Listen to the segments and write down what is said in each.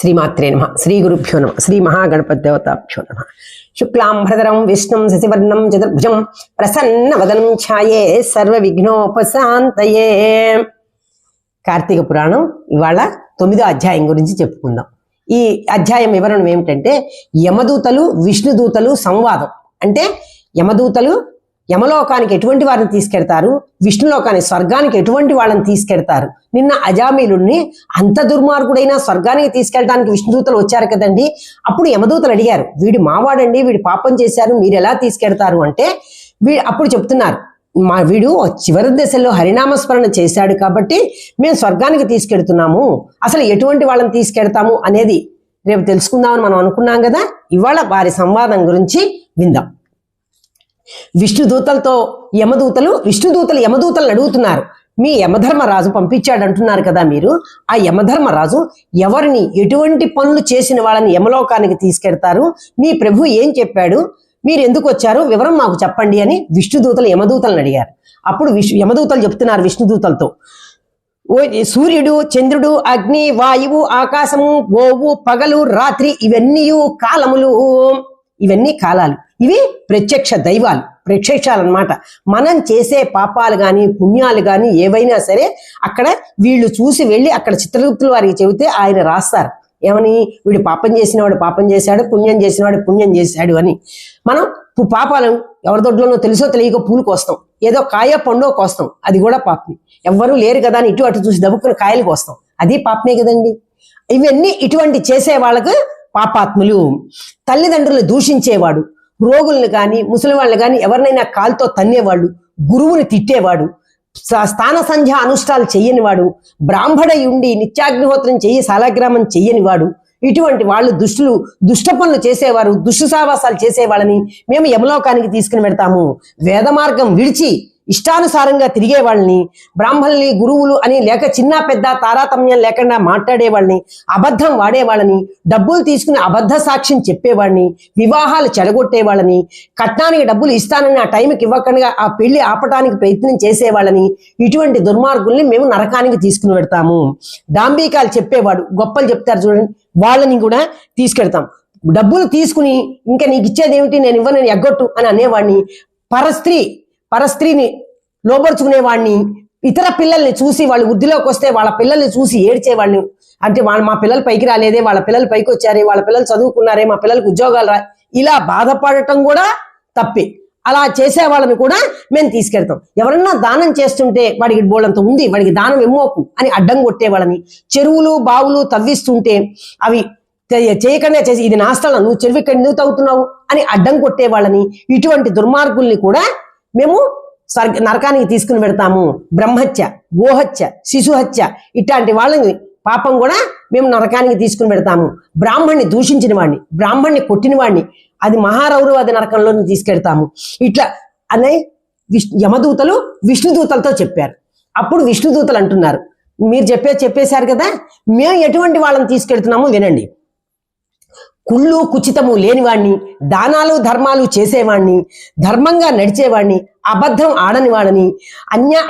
శ్రీమాత్రే నమ శ్రీ గురుభ్యో నమ శ్రీ మహాగణపతి దేవతాభ్యో నమ. శుక్లాంభరధరం విష్ణుం శశివర్ణం చతుర్భుజం ప్రసన్నవదనం ఛాయే సర్వ విఘ్నోపశాంతయే కార్తీక పురాణం ఇవాళ తొమ్మిదో అధ్యాయం గురించి చెప్పుకుందాం. ఈ అధ్యాయం వివరణం ఏమిటంటే యమదూతలు విష్ణుదూతలు సంవాదం. అంటే యమదూతలు యమలోకానికి ఎటువంటి వారిని తీసుకెడతారు? విష్ణులోకానికి స్వర్గానికి ఎటువంటి వాళ్ళని తీసుకెడతారు? నిన్న అజామీలుణ్ణి అంత దుర్మార్గుడైన స్వర్గానికి తీసుకెళ్ళడానికి విష్ణుదూతలు వచ్చారు కదండి. అప్పుడు యమదూతలు అడిగారు వీడు మావాడండి వీడు పాపం చేశారు మీరు ఎలా తీసుకెడతారు? అంటే వీ అప్పుడు చెప్తున్నారు మా వీడు చివరి దశలో హరినామస్మరణ చేశాడు కాబట్టి మేము స్వర్గానికి తీసుకెడుతున్నాము. అసలు ఎటువంటి వాళ్ళని తీసుకెడతాము? అనేది రేపు తెలుసుకుందామని మనం అనుకున్నాం కదా. ఇవాళ వారి సంవాదం గురించి విందాం. విష్ణుదూతలతో యమదూతలు విష్ణుదూతలు యమదూతలను అడుగుతున్నారు. మీ యమధర్మరాజు పంపించాడు అంటున్నారు కదా మీరు. ఆ యమధర్మరాజు ఎవరిని ఎటువంటి పనులు చేసిన వాళ్ళని యమలోకానికి తీసుకెడతారు? మీ ప్రభు ఏం చెప్పాడు? మీరు ఎందుకు వచ్చారు? వివరం మాకు చెప్పండి అని విష్ణుదూతలు యమదూతలను అడిగారు. అప్పుడు విష్ణు యమదూతలు చెప్తున్నారు విష్ణుదూతలతో. ఓ సూర్యుడు చంద్రుడు అగ్ని వాయువు ఆకాశము గోవు పగలు రాత్రి ఇవన్నీ కాలములు. ఇవన్నీ కాలాలు. ఇవి ప్రత్యక్ష దైవాలు ప్రత్యక్షాలన్నమాట. మనం చేసే పాపాలు కానీ పుణ్యాలు కానీ ఏవైనా సరే అక్కడ వీళ్ళు చూసి వెళ్ళి అక్కడ చిత్రగుప్తుల వారికి చెబితే ఆయన రాస్తారు. ఏమని? వీడు పాపం చేసినవాడు పాపం చేశాడు పుణ్యం చేసినవాడు పుణ్యం చేశాడు అని. మనం పాపాలు ఎవరి దొడ్లోనో తెలుసో తెలియక పూలు కోస్తాం ఏదో కాయ పండో కోస్తాం అది కూడా పాపమే. ఎవ్వరూ లేరు కదా అని ఇటు అటు చూసి దబ్బుకుని కాయలు కోస్తాం అది పాపమే కదండి. ఇవన్నీ ఇటువంటి చేసే వాళ్ళకు పాపాత్ములు. తల్లిదండ్రులు దూషించేవాడు. రోగుల్ని కానీ ముసలి వాళ్ళని కానీ ఎవరినైనా కాలుతో తన్నేవాళ్ళు గురువుని తిట్టేవాడు. స్థాన సంధ్య అనుష్ఠాలు చెయ్యనివాడు బ్రాహ్మణ ఉండి నిత్యాగ్నిహోత్రం చెయ్యి సాలగ్రామం చెయ్యనివాడు ఇటువంటి వాళ్ళు దుష్టులు దుష్ట పనులు చేసేవారు దుష్టు సావాసాలు చేసేవాళ్ళని మేము యమలోకానికి తీసుకుని పెడతాము వేద మార్గం విడిచి ఇష్టానుసారంగా తిరిగే వాళ్ళని బ్రాహ్మణుల్ని గురువులు అని లేక చిన్న పెద్ద తారతమ్యం లేకుండా మాట్లాడే వాళ్ళని అబద్ధం వాడేవాళ్ళని డబ్బులు తీసుకుని అబద్ధ సాక్ష్యం చెప్పేవాడిని వివాహాలు చెడగొట్టేవాళ్ళని కట్నానికి డబ్బులు ఇస్తానని ఆ టైంకి ఇవ్వకుండా ఆ పెళ్ళి ఆపటానికి ప్రయత్నం చేసేవాళ్ళని ఇటువంటి దుర్మార్గుల్ని మేము నరకానికి తీసుకుని పెడతాము. డాంబీకాలు చెప్పేవాడు గొప్పలు చెప్తారు చూడండి వాళ్ళని కూడా తీసుకెడతాం. డబ్బులు తీసుకుని ఇంకా నీకు ఇచ్చేది ఏమిటి? నేను ఇవ్వను నేను ఎగ్గొట్టు అని అనేవాడిని. పరస్త్రీ పరస్త్రీని లోపరుచుకునేవాడిని ఇతర పిల్లల్ని చూసి వాళ్ళు వృద్ధిలోకి వస్తే వాళ్ళ పిల్లల్ని చూసి ఏడ్చేవాడిని అంటే వాళ్ళ మా పిల్లలు పైకి రాలేదే వాళ్ళ పిల్లలు పైకి వచ్చారే వాళ్ళ పిల్లలు చదువుకున్నారే మా పిల్లలకు ఉద్యోగాలు రా ఇలా బాధపడటం కూడా తప్పే. అలా చేసే వాళ్ళని కూడా మేము తీసుకెళ్తాం. ఎవరన్నా దానం చేస్తుంటే వాడికి బోళ్ళంత ఉంది వాడికి దానం ఇమ్మోకు అని అడ్డం కొట్టేవాళ్ళని. చెరువులు బావులు తవ్విస్తుంటే అవి చేయకుండా చేసి ఇది నా స్థలం నువ్వు చెరువు ఇక్కడ నువ్వు తవ్వుతున్నావు అని అడ్డం కొట్టేవాళ్ళని. ఇటువంటి దుర్మార్గుల్ని కూడా మేము స్వర్గ నరకానికి తీసుకుని పెడతాము బ్రహ్మహత్య గోహత్య శిశుహత్య ఇట్లాంటి వాళ్ళని పాపం కూడా మేము నరకానికి తీసుకుని పెడతాము బ్రాహ్మణ్ణి దూషించిన వాడిని బ్రాహ్మణ్ణి కొట్టిన వాడిని అది మహారౌరవాది నరకంలో తీసుకెడతాము ఇట్లా అనే విష్ యమదూతలు విష్ణుదూతలతో చెప్పారు. అప్పుడు విష్ణుదూతలు అంటున్నారు మీరు చెప్పే చెప్పేశారు కదా మేము ఎటువంటి వాళ్ళని తీసుకెళ్తున్నామో వినండి. కుళ్ళు కుచితము లేనివాణ్ణి దానాలు ధర్మాలు చేసేవాణ్ణి ధర్మంగా నడిచేవాణ్ణి అబద్ధం ఆడని వాడని అన్యా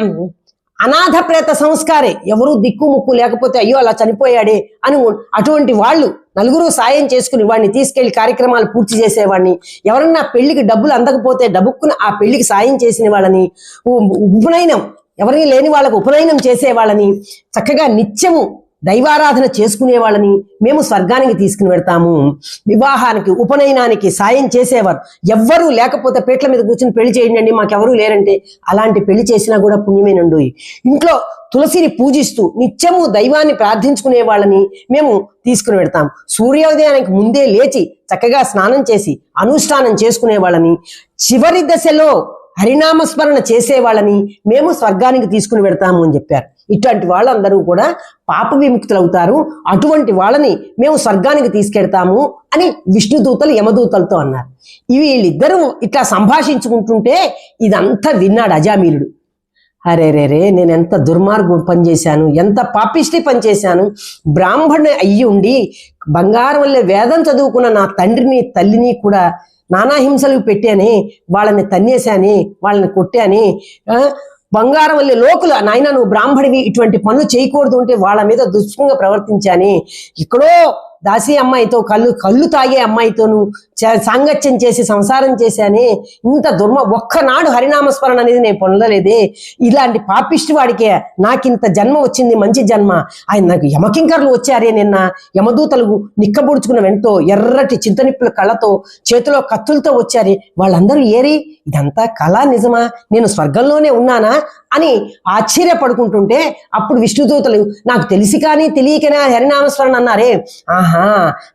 అనాథ ప్రేత సంస్కారే ఎవరు దిక్కు ముక్కు లేకపోతే అయ్యో అలా చనిపోయాడే అని అటువంటి వాళ్ళు నలుగురు సాయం చేసుకుని వాడిని తీసుకెళ్ళి కార్యక్రమాలు పూర్తి చేసేవాడిని ఎవరన్నా పెళ్ళికి డబ్బులు అందకపోతే డబ్బుక్కున ఆ పెళ్ళికి సాయం చేసిన వాళ్ళని ఉ- ఉపనయనం ఎవరికి లేని వాళ్ళకు ఉపనయనం చేసేవాళ్ళని చక్కగా నిత్యము దైవారాధన చేసుకునే వాళ్ళని మేము స్వర్గానికి తీసుకుని వెడతాము వివాహానికి ఉపనయనానికి సాయం చేసేవారు. ఎవ్వరూ లేకపోతే పేట్ల మీద కూర్చుని పెళ్ళి చేయండి మాకెవరూ లేరంటే అలాంటి పెళ్ళి చేసినా కూడా పుణ్యమేనండు ఇంట్లో తులసిని పూజిస్తూ నిత్యము దైవాన్ని ప్రార్థించుకునే వాళ్ళని మేము తీసుకుని పెడతాం సూర్యోదయానికి ముందే లేచి చక్కగా స్నానం చేసి అనుష్ఠానం చేసుకునే వాళ్ళని చివరి దశలో హరినామస్మరణ చేసే వాళ్ళని మేము స్వర్గానికి తీసుకుని పెడతాము అని చెప్పారు. ఇట్లాంటి వాళ్ళందరూ కూడా పాప విముక్తులు అవుతారు అటువంటి వాళ్ళని మేము స్వర్గానికి తీసుకెడతాము అని విష్ణుదూతలు యమదూతలతో అన్నారు. ఇవి వీళ్ళిద్దరూ ఇట్లా సంభాషించుకుంటుంటే ఇదంతా విన్నాడు అజామీలుడు. అరే రే రే నేను ఎంత దుర్మార్గం పని చేశాను ఎంత పాపిష్టి పని చేశాను బ్రాహ్మణుని అయ్యి ఉండి బంగారం వల్లే వేదం చదువుకున్న నా తండ్రిని తల్లిని కూడా నానా హింసలు పెట్టానే వాళ్ళని తన్నేశాని వాళ్ళని కొట్టాని ఆ, బంగారం వల్లే లోకులు నాయన నువ్వు బ్రాహ్మడివి ఇటువంటి పనులు చేయకూడదు అంటే వాళ్ళ మీద దుష్కంగా ప్రవర్తించాని. ఎక్కడో దాసి అమ్మాయితో కళ్ళు కళ్ళు తాగే అమ్మాయితోను సాంగత్యం చేసి సంసారం చేశానే ఇంత దుర్మ ఒక్కనాడు హరినామస్మరణ అనేది నేను పొందలేదే. ఇలాంటి పాపిష్టి వాడికే నాకింత జన్మ వచ్చింది మంచి జన్మ. ఆయన నాకు యమకింకర్లు వచ్చారే నిన్న. యమదూతలు నిక్కబుడుచుకున్న వెంటో ఎర్రటి చింతనిప్పుల కళ్ళతో చేతిలో కత్తులతో వచ్చారే. వాళ్ళందరూ ఏరి ఇదంతా కళ నిజమా? నేను స్వర్గంలోనే ఉన్నానా? అని ఆశ్చర్యపడుకుంటుంటే అప్పుడు విష్ణుదూతలు నాకు తెలిసి కానీ తెలియకనే హరినామస్మరణ అన్నారే. ఆహా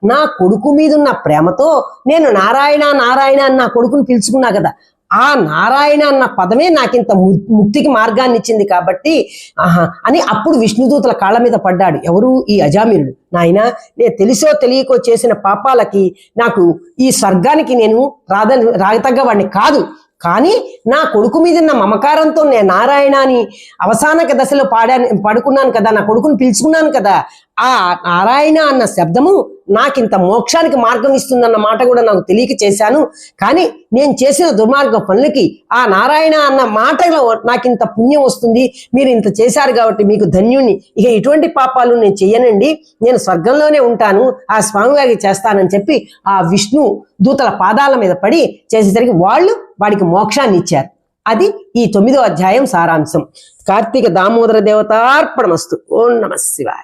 నా కొడుకు మీదున్న ప్రేమతో నేను నారాయణ నారాయణ అని నా కొడుకుని పిలుచుకున్నా కదా. ఆ నారాయణ అన్న పదమే నాకింత ము- ముక్తికి మార్గాన్ని ఇచ్చింది కాబట్టి ఆహా అని అప్పుడు విష్ణుదూతల కాళ్ళ మీద పడ్డాడు. ఎవరు? ఈ అజామీరుడు. నాయన నేను తెలిసో తెలియకో చేసిన పాపాలకి నాకు ఈ స్వర్గానికి నేను రాద రాగతగ్గ వాడిని కాదు. కానీ నా కొడుకు మీద ఉన్న మమకారంతో నేను నారాయణ అని అవసానక దశలో పాడాను పడుకున్నాను కదా నా కొడుకుని పిలుచుకున్నాను కదా ఆ నారాయణ అన్న శబ్దము నాకింత మోక్షానికి మార్గం ఇస్తుందన్న మాట కూడా నాకు తెలియక చేశాను. కానీ నేను చేసిన దుర్మార్గ పనులకి ఆ నారాయణ అన్న మాటలో నాకింత పుణ్యం వస్తుంది. మీరు ఇంత చేశారు కాబట్టి మీకు ధన్యుణ్ణి. ఇక ఎటువంటి పాపాలు నేను చెయ్యనండి నేను స్వర్గంలోనే ఉంటాను. ఆ స్వామివారికి చేస్తానని చెప్పి ఆ విష్ణు దూతల పాదాల మీద పడి చేసేసరికి వాళ్ళు వాడికి మోక్షాన్ని ఇచ్చారు. అది ఈ తొమ్మిదో అధ్యాయం సారాంశం. కార్తీక దామోదర దేవతార్పణమస్తు. ఓం నమ శివాయ.